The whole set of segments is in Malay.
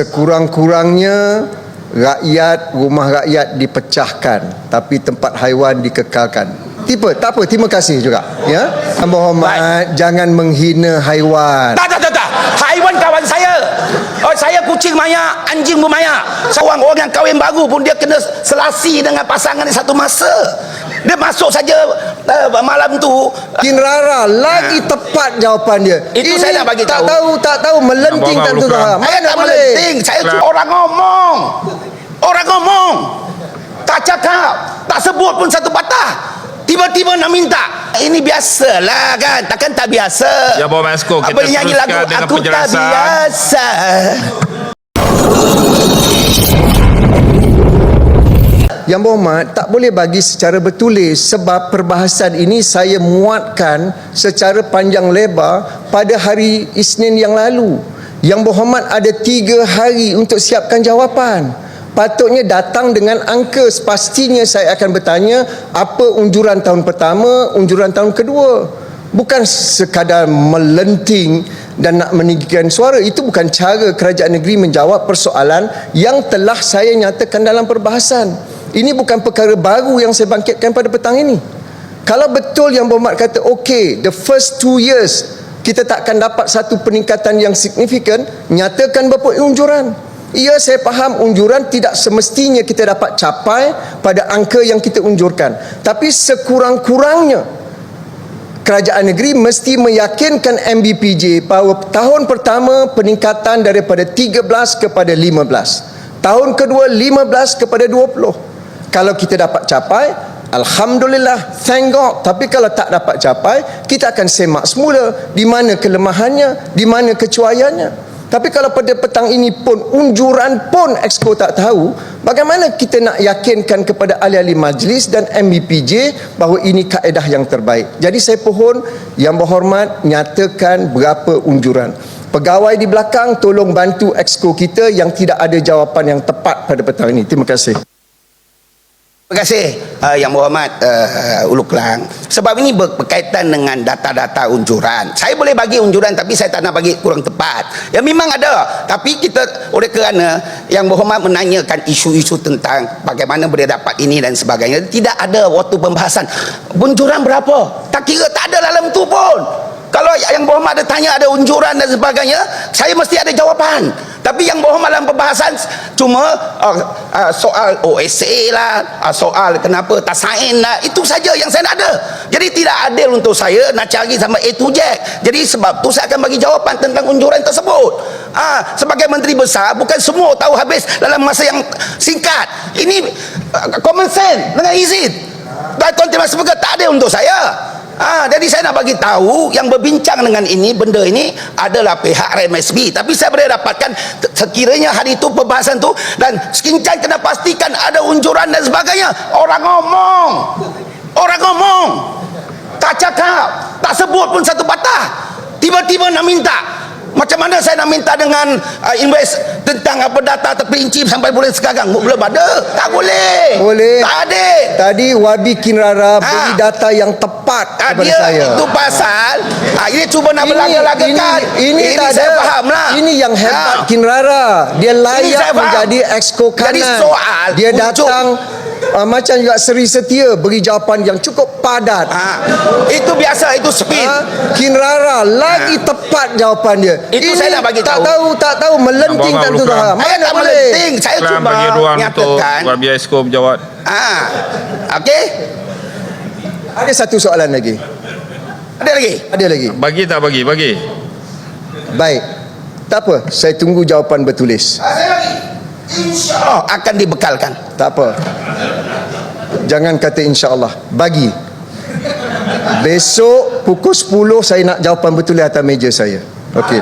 Sekurang-kurangnya rakyat, rumah rakyat dipecahkan tapi tempat haiwan dikekalkan. Tiba, tak apa, terima kasih juga. Ya. Yang berhormat, jangan menghina haiwan. Tak, tak, tak, tak. Haiwan kawan saya. Oh, saya kucing maya, anjing bermaya. Seorang orang yang kahwin baru pun dia kena selasi dengan pasangan di satu masa. Dia masuk saja uh, malam tu. Kin Rara lagi tepat jawapan dia. Itu Ini saya nak bagi tak tahu. tahu, tak tahu melenting tak tu. Lukram. Saya Mana tak boleh? melenting. Saya cuma orang ngomong. Orang ngomong. Tak cakap. Tak sebut pun satu patah. Tiba-tiba nak minta. Ini biasalah kan. Takkan tak biasa. Ya, Bapak Esko, kita Apa nyanyi lagu teruskan dengan Aku tak penjelasan. biasa. Yang berhormat tak boleh bagi secara bertulis sebab perbahasan ini saya muatkan secara panjang lebar pada hari Isnin yang lalu. Yang berhormat ada tiga hari untuk siapkan jawapan. Patutnya datang dengan angka Pastinya saya akan bertanya Apa unjuran tahun pertama Unjuran tahun kedua Bukan sekadar melenting dan nak meninggikan suara Itu bukan cara kerajaan negeri menjawab persoalan Yang telah saya nyatakan dalam perbahasan Ini bukan perkara baru yang saya bangkitkan pada petang ini. Kalau betul yang berhormat kata Okay, the first two years Kita takkan dapat satu peningkatan yang signifikan Nyatakan berapa unjuran. Ya saya faham unjuran tidak semestinya kita dapat capai pada angka yang kita unjurkan. Tapi sekurang-kurangnya kerajaan negeri mesti meyakinkan MBPJ bahawa tahun pertama peningkatan daripada 13 kepada 15 tahun kedua 15 kepada 20 kalau kita dapat capai Alhamdulillah thank God tapi kalau tak dapat capai kita akan semak semula di mana kelemahannya di mana kecuaiannya tapi kalau pada petang ini pun unjuran pun Exco tak tahu, bagaimana kita nak yakinkan kepada ahli-ahli majlis dan MBPJ bahawa ini kaedah yang terbaik. Jadi saya pohon yang berhormat nyatakan berapa unjuran. Pegawai di belakang tolong bantu Exco kita yang tidak ada jawapan yang tepat pada petang ini. Terima kasih. Terima kasih uh, Yang Berhormat uh, Ulu Kelang. Sebab ini ber- berkaitan dengan data-data unjuran. Saya boleh bagi unjuran tapi saya tak nak bagi kurang tepat. Ya memang ada. Tapi kita oleh kerana Yang Berhormat menanyakan isu-isu tentang Bagaimana boleh dapat ini dan sebagainya Tidak ada waktu pembahasan. Unjuran berapa? Tak kira tak ada dalam tu pun. Kalau yang berhormat ada tanya ada unjuran dan sebagainya saya mesti ada jawapan tapi yang berhormat dalam perbahasan cuma uh, uh, soal OSA lah uh, soal kenapa tak sign lah. Itu saja yang saya nak ada. Jadi tidak adil untuk saya nak cari sama A to Z. Jadi sebab tu saya akan bagi jawapan tentang unjuran tersebut. Ah, sebagai menteri besar bukan semua tahu habis dalam masa yang singkat. Ini uh, common sense dengan izin. Dan konteks sebagai tak ada untuk saya Ah, jadi saya nak bagi tahu yang berbincang dengan ini benda ini adalah pihak RMSB tapi saya boleh dapatkan sekiranya hari itu pembahasan tu dan sekincang kena pastikan ada unjuran dan sebagainya. Orang ngomong. Orang ngomong. Tak cakap. Tak sebut pun satu patah. Tiba-tiba nak minta macam mana saya nak minta dengan uh, invest tentang apa data terperinci sampai boleh sekarang belum ada tak boleh Boleh. tak ada Tadi Wabi Kinrara Ha. beri data yang tepat Ah, kepada dia saya. itu pasal ah, ini cuba nak berlaga-lagakan ini, ini, tak saya ada. faham lah Ini yang hebat Ah. Kinrara. Dia layak menjadi exco kanan. Jadi soal dia datang uh, macam juga Seri Setia beri jawapan yang cukup padat. Ah, itu biasa itu speed Ha? Kinrara lagi tepat jawapan dia. Itu saya nak bagi tak tahu. tahu tak tahu melenting tak Lukram. dah. saya Mana tak boleh? melenting saya Kelang cuba bagi ruang untuk nyatakan Wabi Esko menjawab. ah, okey Ada satu soalan lagi. ada lagi Ada lagi. Bagi tak bagi? Bagi. Baik. Tak apa, saya tunggu jawapan bertulis. Ah, saya bagi InsyaAllah akan dibekalkan Tak apa. Jangan kata insya-Allah. Bagi. Besok pukul 10 saya nak jawapan betul di atas meja saya. Okey.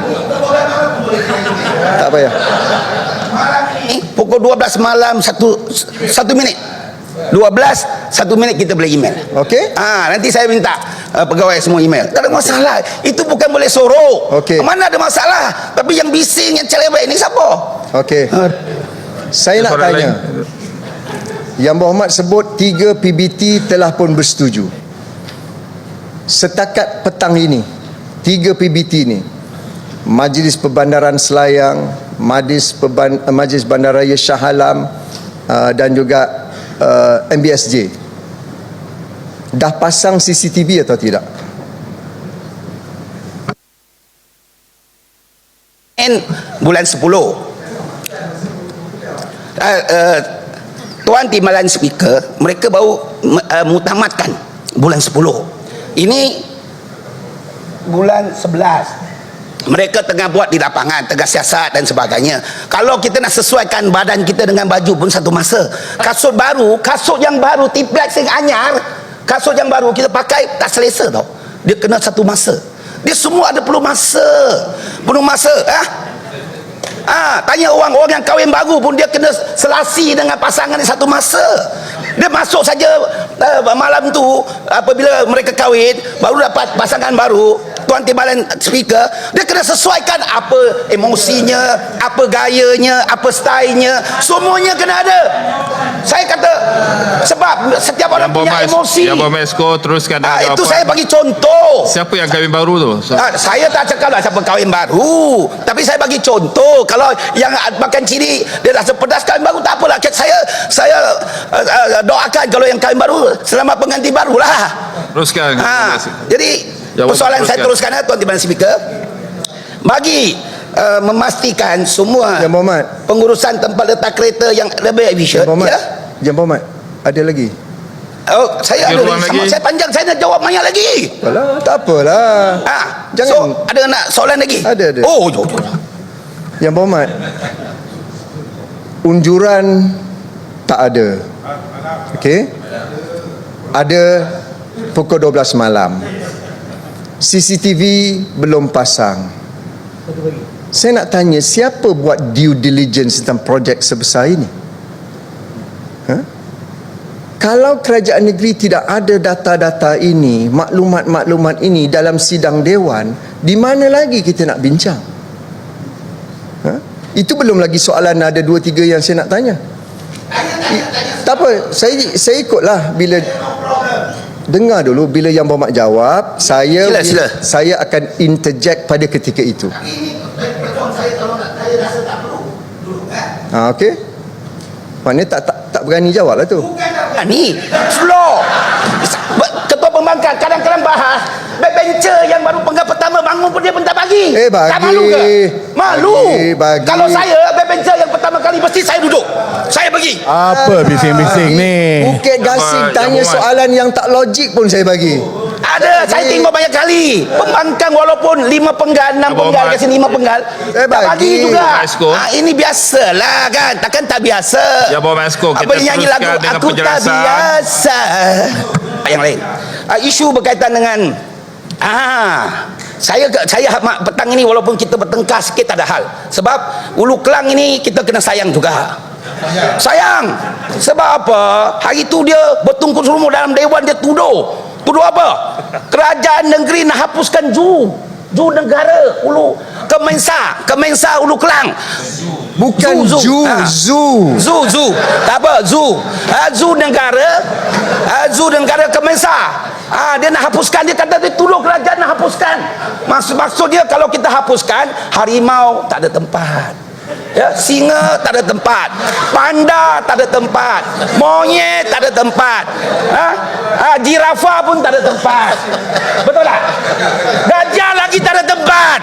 Tak payah. Eh, pukul 12 malam satu satu minit 12 satu minit kita boleh email Okey? Ah, nanti saya minta uh, pegawai semua email. Tak ada masalah. Itu bukan boleh sorok. Okey. Mana ada masalah? Tapi yang bising yang celebek ni siapa? Okey. Ah, Saya nak Soalan tanya. Yang berhormat sebut tiga PBT telah pun bersetuju. Setakat petang ini, tiga PBT ini, Majlis Perbandaran Selayang, Majlis Peban, uh, Majlis Bandaraya Shah Alam uh, dan juga uh, MBSJ. Dah pasang CCTV atau tidak? And bulan 10 uh, Tuan Timbalan Speaker mereka baru uh, mutamatkan bulan 10 ini bulan 11 mereka tengah buat di lapangan tengah siasat dan sebagainya. Kalau kita nak sesuaikan badan kita dengan baju pun satu masa. Kasut baru kasut yang baru tiplex yang anyar kasut yang baru kita pakai tak selesa tau. Dia kena satu masa. Dia semua ada perlu masa. Perlu masa ah Ah, tanya orang orang yang kahwin baru pun dia kena selasi dengan pasangan satu masa. Dia masuk saja uh, malam tu apabila mereka kahwin baru dapat pasangan baru, tuan timbalan speaker, dia kena sesuaikan apa emosinya, apa gayanya, apa stylenya, semuanya kena ada. Saya kata sebab setiap orang Yang punya emosi. Yang Bomesko teruskan Ah, dengan itu jawapan. saya bagi contoh. Siapa yang kahwin baru tu? So, Ah, saya tak cakap lah siapa kahwin baru Tapi saya bagi contoh Kalau yang makan ciri Dia rasa pedas kahwin baru Tak apalah Saya saya uh, uh, doakan Kalau yang kahwin baru Selamat pengantin baru lah teruskan. ha, Jadi Jawab Persoalan saya teruskan. teruskan ya, Tuan Timbalan Speaker Bagi uh, Memastikan semua Berhormat. Pengurusan tempat letak kereta Yang lebih efisien Berhormat. ya? Yang Berhormat. Ada lagi? Oh, saya ada lagi. Sama lagi? saya panjang Saya nak jawab banyak lagi Alah, tak apalah. Ha, Jangan. So ada nak soalan lagi? Ada, ada. Oh, jom, jom. Yang Berhormat. Unjuran tak ada. Okey? Ada pukul 12 malam. CCTV belum pasang. Saya nak tanya siapa buat due diligence tentang projek sebesar ini? Ha? Kalau kerajaan negeri tidak ada data-data ini, maklumat-maklumat ini dalam sidang dewan, di mana lagi kita nak bincang? Ha? Itu belum lagi soalan ada dua tiga yang saya nak tanya. I, tak apa, saya saya ikutlah bila dengar dulu bila yang berhormat jawab, saya Sila, sila. saya akan interject pada ketika itu. Ha, okey. Maknanya tak, tak tak berani jawab lah tu. Ah, ni floor ketua pembangkang kadang-kadang bahas backbencher yang baru penggal pertama bangun pun dia pun tak bagi Eh, bagi. tak malu ke malu Bagi, bagi. kalau saya backbencher yang pertama kali mesti saya duduk saya bagi Apa bising-bising ni? Bukit Gasing tanya soalan yang tak logik pun saya bagi. Ada. Saya Bagi. tengok banyak kali pembangkang walaupun lima penggal enam Abang penggal kasi lima penggal Eh, tak bagi bagi. juga. Abang Esko. ah, ini biasalah kan? Takkan tak biasa. Ya, Abang Esko, kita apa dia nyanyi lagu teruskan dengan aku tak penjelasan. biasa? Ah, yang lain. Ah, isu berkaitan dengan ah saya saya mak petang ini walaupun kita bertengkar sikit tak ada hal. Sebab Ulu Kelang ini kita kena sayang juga. Sayang. Sebab apa? Hari tu dia bertungkus rumah dalam dewan dia tuduh tuduh apa kerajaan negeri nak hapuskan zoo zoo negara Ulu Kemensa Kemensa Ulu Kelang Bukan Zoo, zoo. zoo, Ah. zoo. Zoo, zoo. Tak apa, zoo. Ha, zoo negara. Ha, zoo negara Kemensa. Ha, dia nak hapuskan. Dia kata dia tuduh kerajaan nak hapuskan. Maksud, maksud dia kalau kita hapuskan, harimau tak ada tempat. Ya, singa tak ada tempat. Panda tak ada tempat. Monyet tak ada tempat. Ha? Ha, jirafa pun tak ada tempat. Betul tak? Gajah lagi tak ada tempat.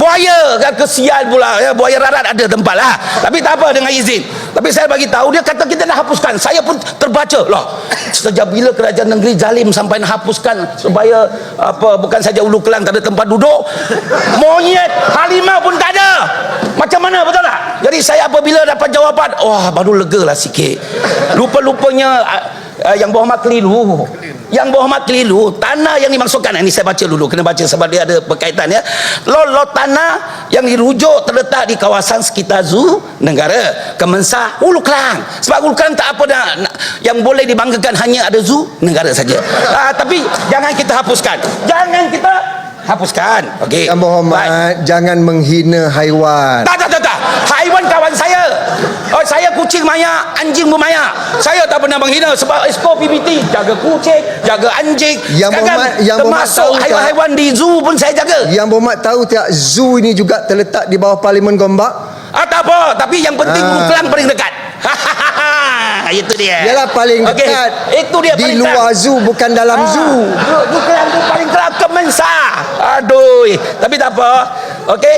Buaya kan kesian pula. Ya, buaya rarat ada tempat lah. Tapi tak apa dengan izin. Tapi saya bagi tahu dia kata kita nak hapuskan. Saya pun terbaca lah. Sejak bila kerajaan negeri zalim sampai nak hapuskan supaya apa bukan saja Ulu Kelang tak ada tempat duduk. Monyet, harimau pun tak ada. Macam mana betul tak? Jadi saya apabila dapat jawapan, wah baru lega lah sikit. Lupa-lupanya uh, uh, yang berhormat keliru. Yang berhormat keliru, tanah yang dimaksudkan, ini saya baca dulu, kena baca sebab dia ada berkaitan ya. Lot-lot tanah yang dirujuk terletak di kawasan sekitar zoo negara Kemensa Hulu Kelang. Sebab Hulu Kelang tak apa nak, nak yang boleh dibanggakan hanya ada zoo negara saja. Ah, tapi jangan kita hapuskan. Jangan kita hapuskan. Okey. Yang Baik. berhormat, jangan menghina haiwan. Tak, tak, tak, tak. Haiwan kawan saya. Oh, saya kucing maya, anjing bermaya. Saya tak pernah menghina sebab Esko PBT jaga kucing, jaga anjing. Yang Kadang berhormat- yang termasuk tak? haiwan-haiwan di zoo pun saya jaga. Yang berhormat tahu tak zoo ini juga terletak di bawah Parlimen Gombak? Ah tak apa, tapi yang penting Ah. Kelang paling dekat. itu dia. Ialah paling dekat. Itu dia Di luar kelang. zoo bukan dalam Ah, zoo. Hulu Kelang tu paling kelang kemensa. Aduh, tapi tak apa. Okey.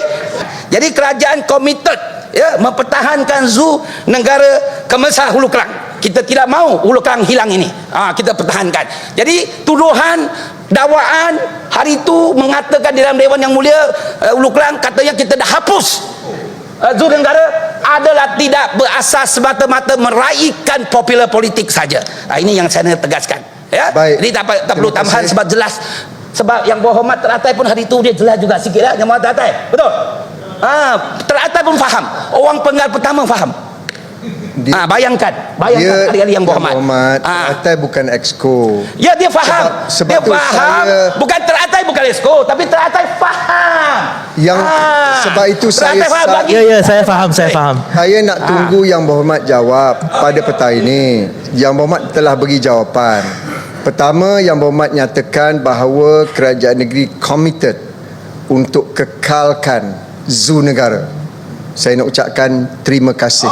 Jadi kerajaan komited ya mempertahankan zoo negara Kemensa Hulu Kelang. Kita tidak mau Hulu Kelang hilang ini. Ah kita pertahankan. Jadi tuduhan dakwaan hari itu mengatakan di dalam dewan yang mulia uh, Hulu Kelang katanya kita dah hapus uh, zoo negara adalah tidak berasas semata-mata meraihkan popular politik saja. Ah ini yang saya nak tegaskan. Ya. Baik. Jadi tak, tak perlu tambahan sebab jelas sebab yang berhormat teratai pun hari itu dia jelas juga sikit lah yang berhormat teratai betul ah teratai pun faham orang penggal pertama faham Dia, ah bayangkan bayangkan hari-hari yang berhormat, Berhormat. ah Atai bukan exco. ya dia faham Sebab- sebab dia faham saya- bukan teratai bukan esko tapi teratai faham Yang- sebab itu saya teratai faham sa- bagi Ya ya saya faham saya faham. Saya nak tunggu yang berhormat jawab pada petang ini. Yang berhormat telah bagi jawapan. Pertama, yang berhormat nyatakan bahawa kerajaan negeri committed untuk kekalkan zoo negara. Saya nak ucapkan terima kasih.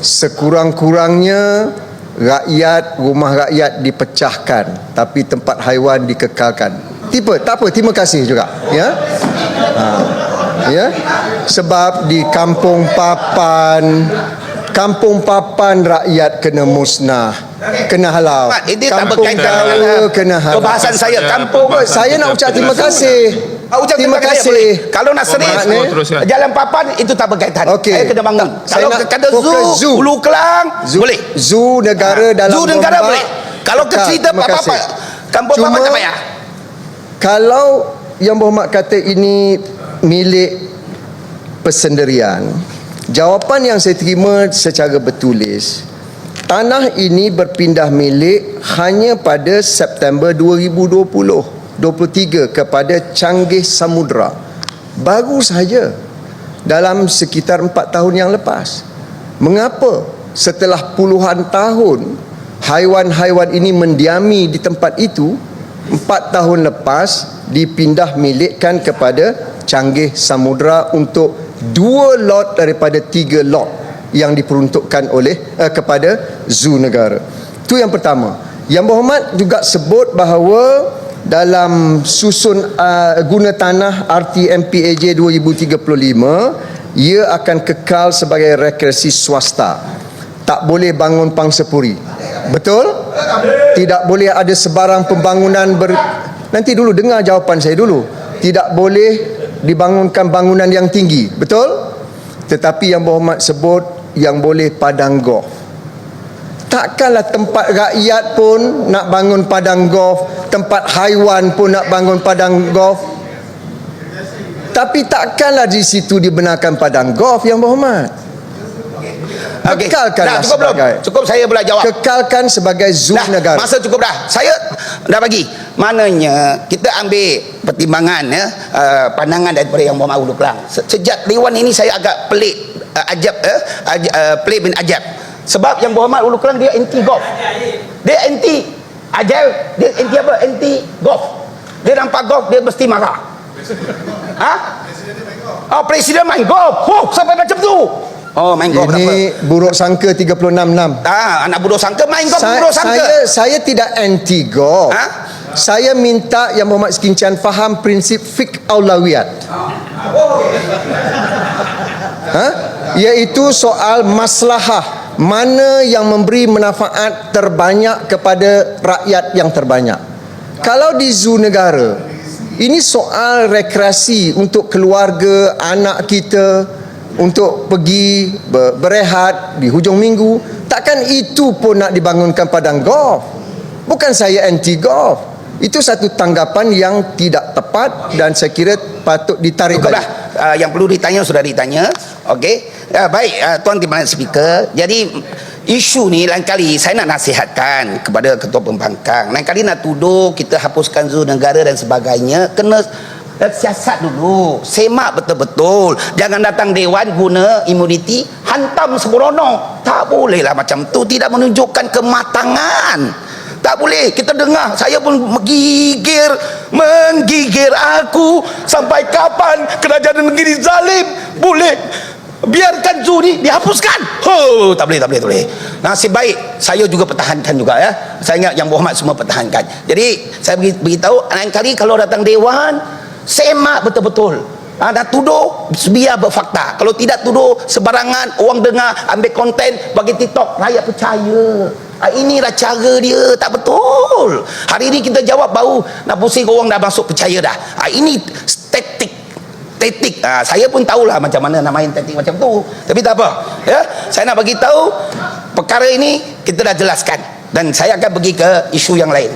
Sekurang-kurangnya rakyat, rumah rakyat dipecahkan tapi tempat haiwan dikekalkan. Tipe, tak apa, terima kasih juga. Ya. Ha. Ya. Sebab di Kampung Papan Kampung Papan rakyat kena musnah. Kena halau. Mat, ini tak Kampung berkaitan Dawa dengan kena halau. perbahasan saya kampung saya nak ucap terima kasih. Ah, ucap terima kasih. boleh. Kalau nak serius teruskan. Jalan Papan itu tak berkaitan. Okey. Saya kena bangun. Saya Kalau kata zoo, zoo. Hulu Kelang, Zoo, boleh. Zoo negara Ah, dalam Zoo negara Gombak, boleh. Kalau ke cerita Terima apa-apa, kampung Cuma- Papan tak payah. Kalau yang berhormat kata ini milik persendirian, jawapan yang saya terima secara bertulis, tanah ini berpindah milik hanya pada September 2020, 23 kepada Canggih Samudra. Baru saja dalam sekitar 4 tahun yang lepas. Mengapa setelah puluhan tahun haiwan-haiwan ini mendiami di tempat itu Empat tahun lepas dipindah milikkan kepada Canggih Samudra untuk dua lot daripada tiga lot yang diperuntukkan oleh uh, kepada zoo negara. Itu yang pertama. Yang berhormat juga sebut bahawa dalam susun uh, guna tanah RTMPAJ 2035 ia akan kekal sebagai rekreasi swasta. Tak boleh bangun pangsapuri. Betul? Tidak boleh ada sebarang pembangunan ber... Nanti dulu dengar jawapan saya dulu. Tidak boleh dibangunkan bangunan yang tinggi. Betul? Tetapi yang berhormat sebut yang boleh padang golf. Takkanlah tempat rakyat pun nak bangun padang golf, tempat haiwan pun nak bangun padang golf. Tapi takkanlah di situ dibenarkan padang golf yang berhormat. Okey. Kekalkanlah Dah, cukup belum? sebagai Cukup saya boleh jawab. kekalkan sebagai zoo dah, negara. masa cukup dah. Saya dah bagi. Maknanya kita ambil pertimbangan ya, uh, pandangan daripada yang Muhammad Ulu Kelang. Se- Sejak Dewan ini saya agak pelik uh, ajab uh, aj, uh, pelik bin ajab. Sebab yang Muhammad Ulu Kelang dia anti golf. Dia anti ajal, dia anti apa? Anti golf. Dia nampak golf dia mesti marah. Ha? Oh, presiden main golf. Huh, sampai macam tu. Oh, main golf. Ini buruk sangka 366. Ah, anak bodoh sangka main golf Saya, bodoh sangka. saya saya tidak anti golf. Ha? Saya minta yang Muhammad Sekincian faham prinsip fik aulawiyat. Ha? Iaitu soal maslahah mana yang memberi manfaat terbanyak kepada rakyat yang terbanyak. Kalau di zoo negara, ini soal rekreasi untuk keluarga, anak kita untuk pergi ber- berehat di hujung minggu. Takkan itu pun nak dibangunkan padang golf. Bukan saya anti golf. Itu satu tanggapan yang tidak tepat dan saya kira patut ditarik Cukup dah. balik. Uh, yang perlu ditanya sudah ditanya. Okey. Uh, baik, uh, Tuan Timbalan Speaker. Jadi isu ni lain kali saya nak nasihatkan kepada Ketua Pembangkang. Lain kali nak tuduh kita hapuskan zoo negara dan sebagainya. Kena uh, siasat dulu. Semak betul-betul. Jangan datang dewan guna imuniti hantam sembrono. Tak bolehlah macam tu. Tidak menunjukkan kematangan. Tak boleh kita dengar saya pun menggigir menggigir aku sampai kapan kerajaan negeri zalim boleh biarkan Zu ni dihapuskan. Ho tak boleh tak boleh tak boleh. Nasib baik saya juga pertahankan juga ya. Saya ingat yang Muhammad semua pertahankan. Jadi saya beri- beritahu lain kali kalau datang dewan semak betul-betul. Ha, dah tuduh biar berfakta. Kalau tidak tuduh sebarangan orang dengar ambil konten bagi TikTok rakyat percaya. Ha, inilah cara dia tak betul. Hari ini kita jawab baru nak pusing orang dah masuk percaya dah. Ha, ini taktik taktik ha, saya pun tahulah macam mana nak main taktik macam tu. Tapi tak apa ya. Saya nak bagi tahu perkara ini kita dah jelaskan. Dan saya akan pergi ke isu yang lain